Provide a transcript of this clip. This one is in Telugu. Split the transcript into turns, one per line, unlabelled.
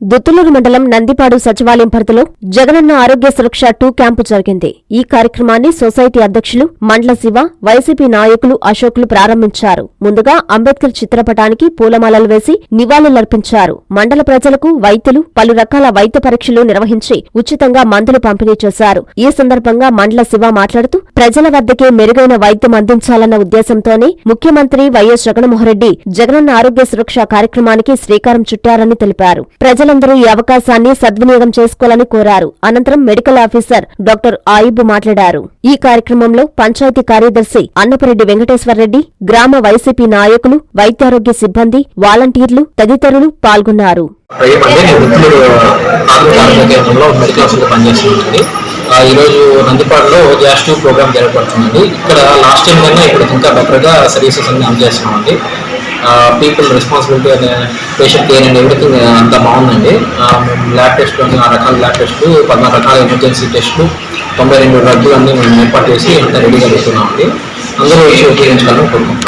దుత్తులూరు మండలం నందిపాడు సచివాలయం పరిధిలో జగనన్న ఆరోగ్య సురక్ష టూ క్యాంపు జరిగింది. ఈ కార్యక్రమాన్ని సొసైటీ అధ్యక్షులు మండల శివ వైసీపీ నాయకులు అశోకులు ప్రారంభించారు. ముందుగా అంబేద్కర్ చిత్రపటానికి పూలమాలలు వేసి నివాళులర్పించారు. మండల ప్రజలకు వైద్యులు పలు రకాల వైద్య పరీక్షలు నిర్వహించి ఉచితంగా మందులు పంపిణీ చేశారు. ఈ సందర్భంగా మండల శివ మాట్లాడుతూ ప్రజల వద్దకే మెరుగైన వైద్యం అందించాలన్న ఉద్దేశంతోనే ముఖ్యమంత్రి వైఎస్ జగన్మోహన్రెడ్డి జగనన్న ఆరోగ్య సురక్ష కార్యక్రమానికి శ్రీకారం చుట్టారని తెలిపారు. ప్రజలందరూ ఈ అవకాశాన్ని సద్వినియోగం చేసుకోవాలని కోరారు. అనంతరం మెడికల్ ఆఫీసర్ డాక్టర్ ఆయుబ్ మాట్లాడారు. ఈ కార్యక్రమంలో పంచాయతీ కార్యదర్శి అన్నపరెడ్డి వెంకటేశ్వరరెడ్డి గ్రామ వైసీపీ నాయకులు వైద్యారోగ్య సిబ్బంది వాలంటీర్లు తదితరులు పాల్గొన్నారు.
ఆ, ఈరోజు నందిపాడులో గ్యాస్ టూ ప్రోగ్రామ్ జరగబడుతుందండి ఇక్కడ లాస్ట్ టైం కన్నా ఇప్పుడు ఇంకా బెటర్గా సర్వీసెస్ అన్ని అందజేస్తున్నామండి. పీపుల్ రెస్పాన్సిబిలిటీ అనే పేషెంట్ కేర్ అండ్ ఎవ్రీథింగ్ అంతా బాగుందండి. ల్యాబ్ టెస్ట్లు అన్ని ఆ రకాల ల్యాబ్ టెస్ట్లు పద్నాలుగు రకాల ఎమర్జెన్సీ టెస్ట్లు తొంభై రెండు డ్రగ్లు అన్ని మేము ఏర్పాటు చేసి అంతా రెడీగా పెడుతున్నామండి. అందరూ వచ్చి ఉపయోగించాలని కోరుకుంటున్నాం.